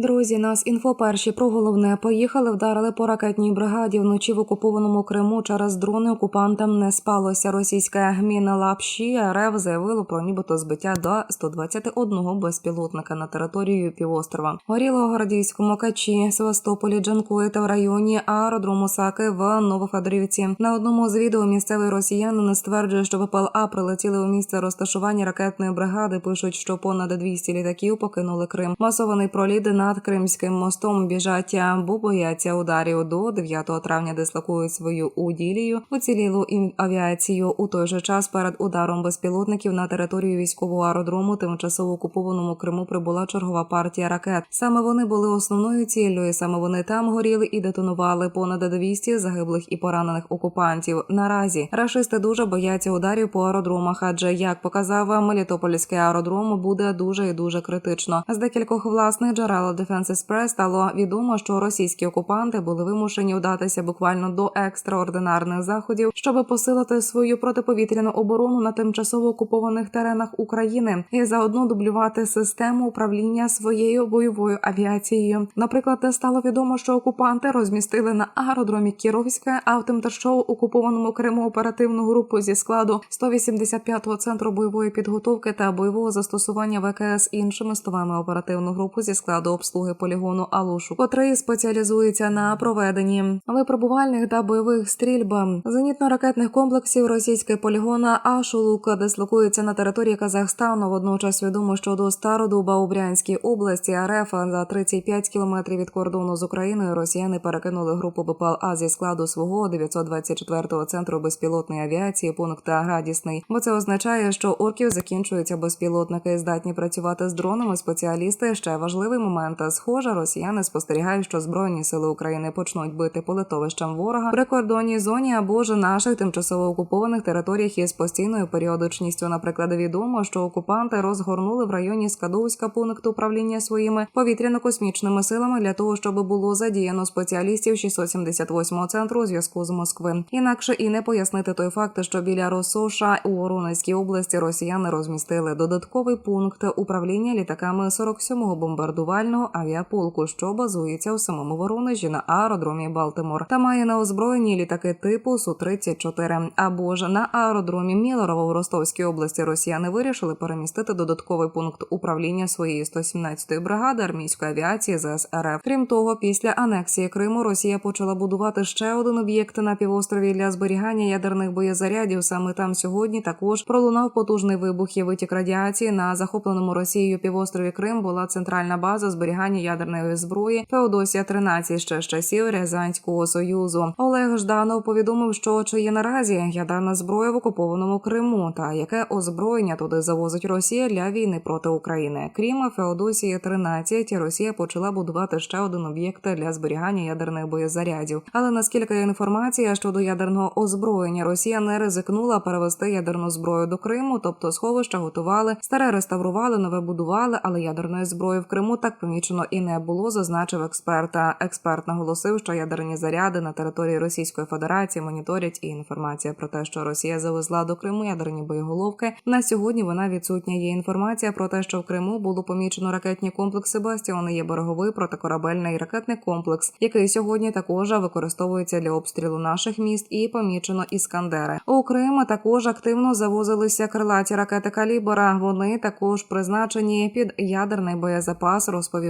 Друзі, нас інфо перші про головне поїхали, вдарили по ракетній бригаді вночі в окупованому Криму через дрони. Окупантам не спалося. Російська гміна Лапші РФ заявило про нібито збиття до 121 безпілотника на територію півострова. Горіло Городійському Качі, Севастополі, Джанкої та в районі аеродрому Саки в Новофедорівці. На одному з відео місцевий росіянин стверджує, що ВПЛА прилетіли у місце розташування ракетної бригади. Пишуть, що понад 200 літаків покинули Крим. Масований проліт над Кримським мостом біжать, бо бояться ударів до 9 травня. Дислокують свою уділію уцілілу авіацію. У той же час перед ударом безпілотників на територію військового аеродрому тимчасово окупованому Криму прибула чергова партія ракет. Саме вони були основною ціллю, саме вони там горіли і детонували понад 200 загиблих і поранених окупантів. Наразі рашисти дуже бояться ударів по аеродромах, адже як показав Мелітопольський аеродром, буде дуже і дуже критично. З декількох власних джерел Defense Express стало відомо, що російські окупанти були вимушені вдатися буквально до екстраординарних заходів, щоб посилити свою протиповітряну оборону на тимчасово окупованих теренах України і заодно дублювати систему управління своєю бойовою авіацією. Наприклад, стало відомо, що окупанти розмістили на аеродромі Кіровське, а в тимчасово окупованому Криму оперативну групу зі складу 185-го центру бойової підготовки та бойового застосування ВКС іншими стовами оперативну групу зі складу обслуги полігону Алушу, котрий спеціалізується на проведенні випробувальних та бойових стрільб зенітно-ракетних комплексів російської полігона Ашулук дислокується на території Казахстану. Водночас відомо, що до Стародуба у області РФ за 35 кілометрів від кордону з Україною росіяни перекинули групу БПЛА зі складу свого 924-го центру безпілотної авіації пункт Градісний, бо це означає, що орків закінчуються безпілотники, здатні працювати з дронами. Спеціалісти ще важливий момент. Схоже, росіяни спостерігають, що збройні сили України почнуть бити по литовищам ворога в прикордонній зоні або ж наших тимчасово окупованих територіях із постійною періодичністю. Наприклад, відомо, що окупанти розгорнули в районі Скадовська пункт управління своїми повітряно-космічними силами для того, щоб було задіяно спеціалістів 678-го центру зв'язку з Москви. Інакше і не пояснити той факт, що біля Росоша у Воронезькій області росіяни розмістили додатковий пункт управління літаками 47-го бомбардувального авіаполку, що базується у самому Воронежі на аеродромі Балтимор, та має на озброєнні літаки типу су 34 або ж на аеродромі Мілорово в Ростовській області. Росіяни вирішили перемістити додатковий пункт управління своєї 117-ї бригади армійської авіації ЗС РФ. Крім того, після анексії Криму Росія почала будувати ще один об'єкт на півострові для зберігання ядерних боєзарядів. Саме там сьогодні також пролунав потужний вибух і витік радіації на захопленому Росією півострові Крим. Була центральна база зберігання ядерної зброї Феодосія 13 ще з часів Рязанського союзу. Олег Жданов повідомив, що чи є наразі ядерна зброя в окупованому Криму, та яке озброєння туди завозить Росія для війни проти України. Крім Феодосії 13 Росія почала будувати ще один об'єкт для зберігання ядерних боєзарядів. Але наскільки є інформація щодо ядерного озброєння, Росія не ризикнула перевести ядерну зброю до Криму, тобто сховища готували, старе реставрували, нове будували, але ядерної зброї в Криму так помічено і не було, зазначив експерта. Експерт наголосив, що ядерні заряди на території Російської Федерації моніторять і інформація про те, що Росія завезла до Криму ядерні боєголовки. На сьогодні вона відсутня. Є інформація про те, що в Криму було помічено ракетні комплекси Бастіони. Є береговий протикорабельний ракетний комплекс, який сьогодні також використовується для обстрілу наших міст, і помічено іскандери. У Крим також активно завозилися крилаті ракети калібра. Вони також призначені під ядерний боєзапас, розповів